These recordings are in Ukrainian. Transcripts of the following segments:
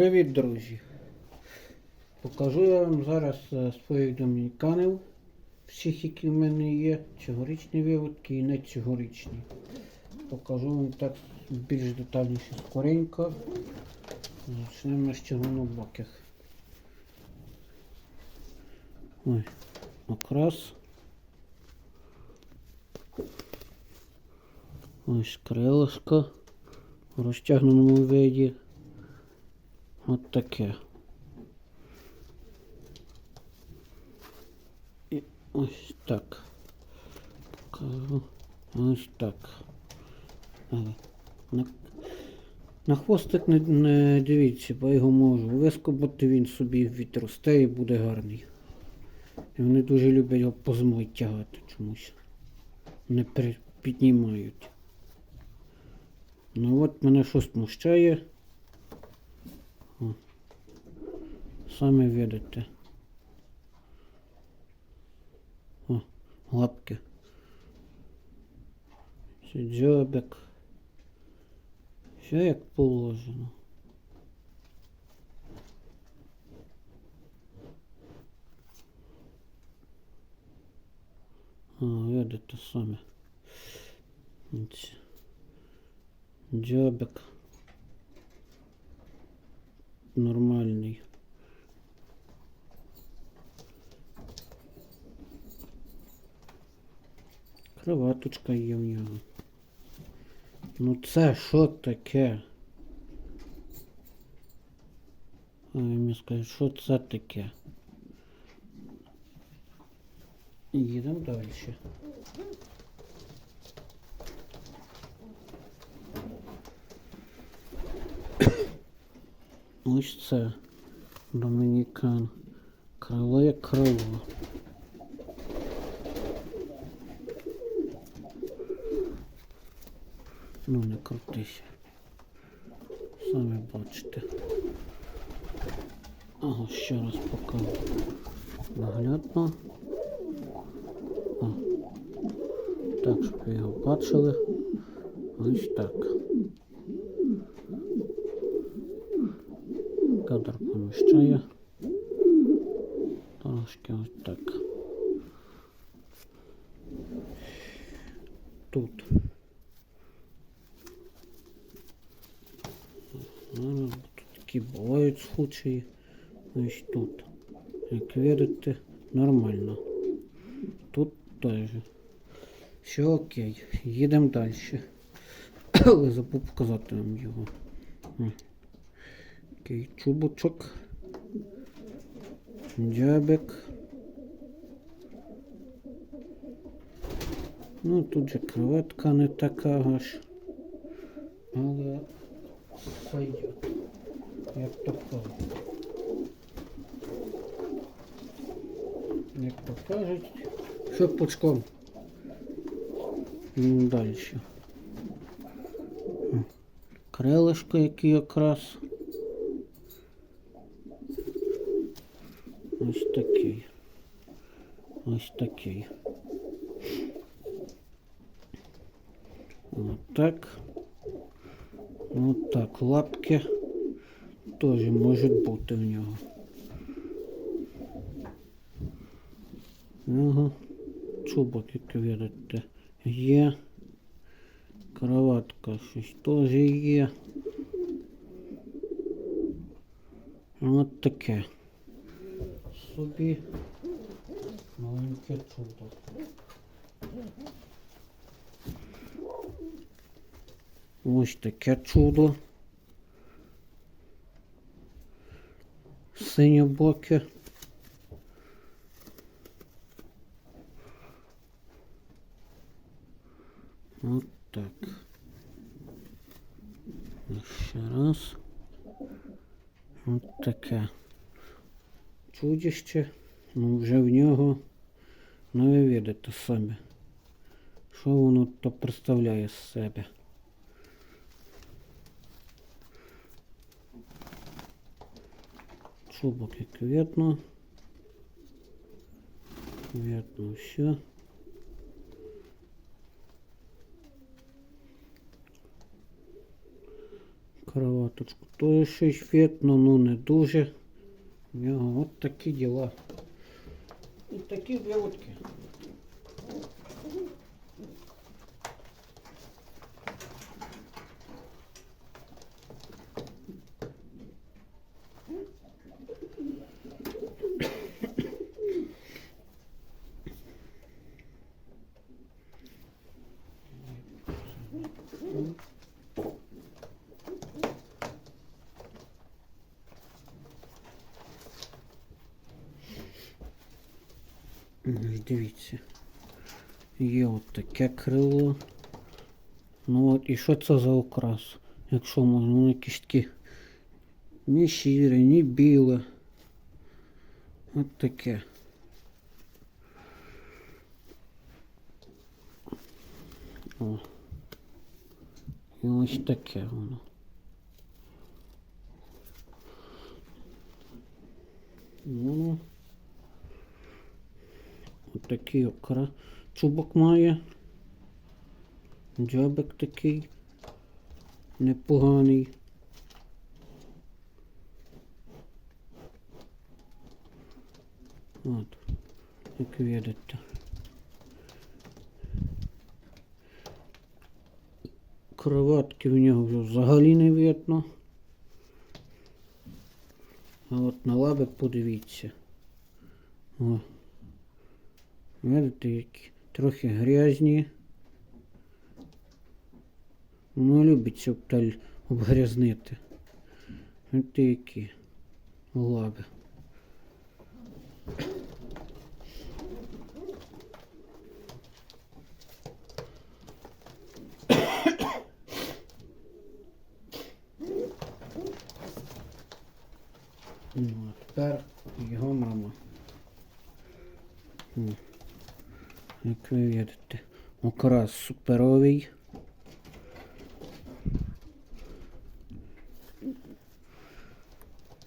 Привіт, друзі! Покажу я вам зараз е, своїх домініканів, всіх, які в мене є, цьогорічні виводки і не цьогорічні. Покажу вам так більш детальніше скоренько. Почнемо з червонобоких. Ой, окрас. Ось крилишко в розтягненому виді. От таке. І ось так. Покажу. Ось так. На, на хвостик не, не дивіться, бо його можу вискобати, він собі відросте і буде гарний. І вони дуже люблять його по зиму тягати чомусь. Не при- піднімають. Ну от мене що смущає. О. Самі видите. О, лапки. Це дзьобик. Все як положено. А, видите самі. Дзьобик. Нормальний. Кроваточка є в нього. Ну це що таке? А ви мені скажіть, що це таке? Їдемо далі. Ось це Домінікан. Крило як крило. Ну не крутися. Самі бачите. Ага, ще раз покажу. Наглядно. О. Так, щоб ви його бачили. Ось так. Кадр поміщає. Трошки ось так. Тут. Тут такі бувають случаї. Ось тут. Як видите, нормально. Тут теж. Все окей. Їдемо далі. Але забув показати вам його. Такий чубочок. Дзябик. Ну, тут же кроватка не така аж. Але сойдет. Як то. Як то. Що пучком. Ну, далі. Крилишко, який якраз. Ось такий. Ось такий. Отак. Отак. Лапки теж можуть бути в нього. Ага. Чубок, як видите, є. Кроватка щось теж є. От таке. Собі маленьке чудо. Ось таке чудо. Синьобоке. От так. Ще раз. От таке. Чудище. Ну вже в нього. Ну ви видите самі. Що воно то представляє з себе. Чубок як видно. Видно все. Кроваточку. То щось фетно, ну не дуже. У нього от такі діла. І такі блядки. Ось Дивіться. Є от таке крило. Ну от і що це за окрас? Якщо можна, ну якісь такі ні сіре, ні біле. От таке. О. І ось таке воно. Ну, Ось такий окра. Чубок має. Джабик такий. Непоганий. От, як видите. Кроватки в нього вже взагалі не видно. А от на лабик подивіться. О. Які трохи грязні. Ну, любить сюпталь обгрязнити. Ось які лаби. Ну, а тепер його мама. Як ви бачите, окрас суперовий.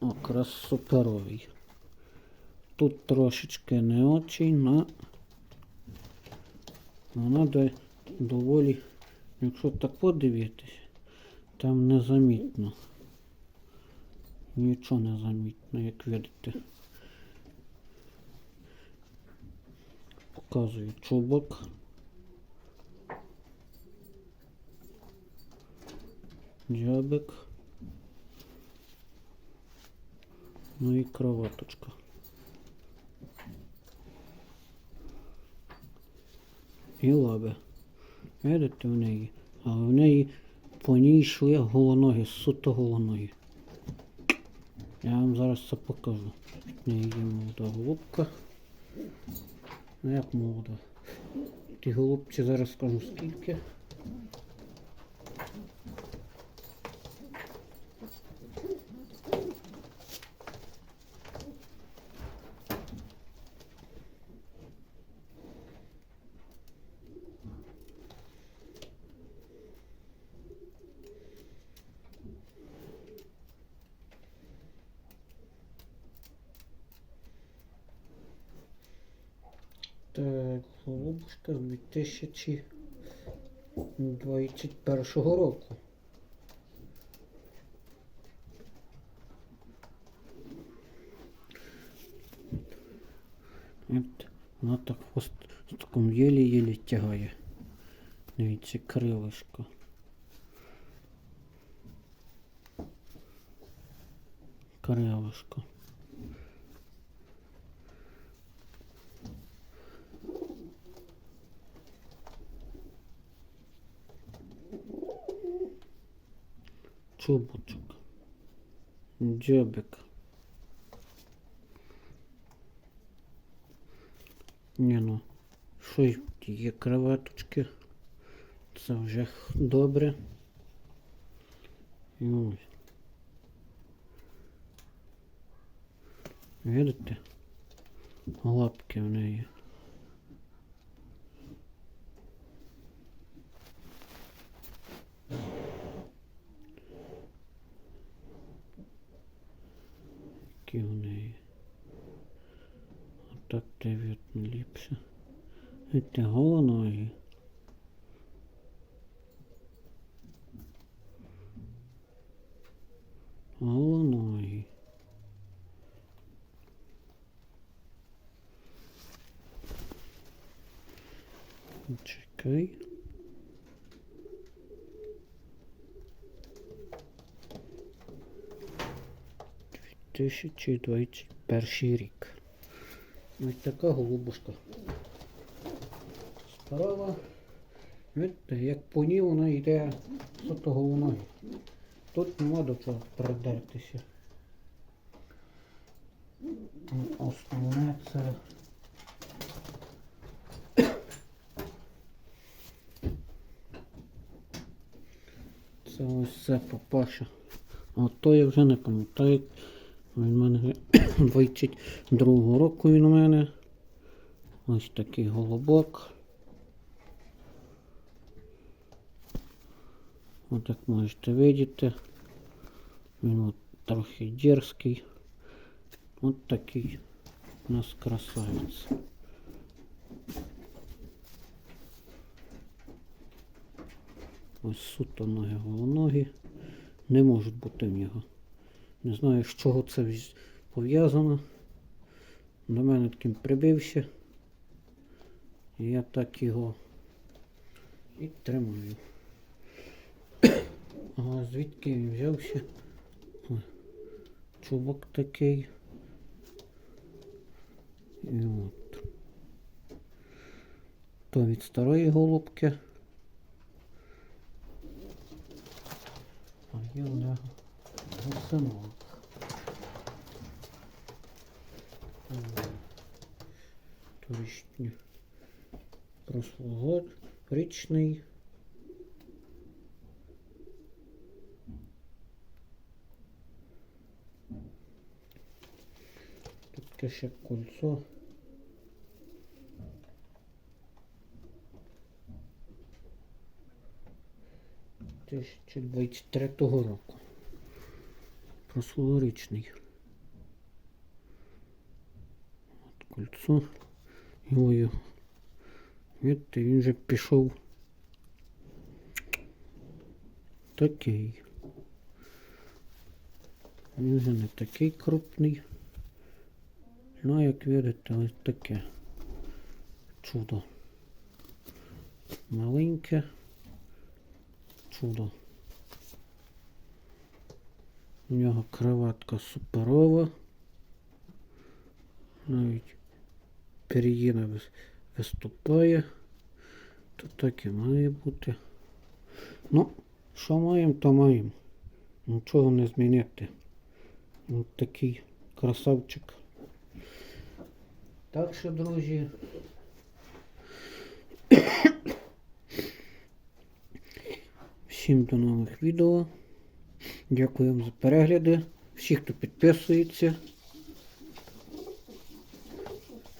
Окрас суперовий. Тут трошечки не очень, но вона до, доволі, якщо так подивитись, там незамітно. Нічого не замітно, як видите. Показую чубок. Джабик. Ну і кроваточка. І лаби. Видите в неї? Але в неї по ній йшли голоноги, суто голоноги. Я вам зараз це покажу. В неї є молода голубка. Ну як молода? Ті голубці зараз скажу скільки. Так, голубушка з 2021 року. От, вона так хвостиком єлі-єлі тягає. Дивіться, крилишко. Крилишко. Чубочок. Джобик. Ні, ну, щось є кроваточки. Це вже добре. І ось. Видите? Лапки в неї. Які в неї. Те видно ліпше. Видите, головної. Головної. Чекай. Дві тисячі двадцять перший рік. Ось така голубушка. Справа. Видите, як по ній вона йде суто головною. Тут нема до чого придертися. Основне це. Це ось це папаша. А то я вже не пам'ятаю. Він мене 22 року він у мене. Ось такий голубок. От як можете видіти. Він от трохи дерзкий. От такий у нас красавець. Ось суто ноги головногі. Не можуть бути в нього. Не знаю, з чого це пов'язано. До мене таким прибився. І я так його і тримаю. А звідки він взявся? Ой, чубок такий. І от. То від старої голубки. А є у нього гусинок. Торічні прошлого річний. Тут ще кольцо. Тисяча двадцять третього року. Прошлорічний. От кольцо. Його. Видите, він вже пішов. Такий. Він вже не такий крупний. Ну, як видите, ось таке чудо. Маленьке чудо. У нього кроватка суперова. Навіть пер'їна виступає. То так і має бути. Ну, що маємо, то маємо. Нічого не змінити. Ось такий красавчик. Так що, друзі. Всім до нових відео. Дякую вам за перегляди. Всі, хто підписується.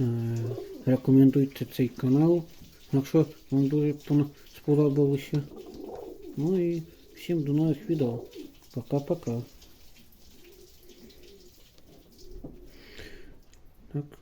Е, Рекомендуйте цей канал, якщо вам дуже сподобалося. Ну і всім до нових відео. Пока-пока. Так.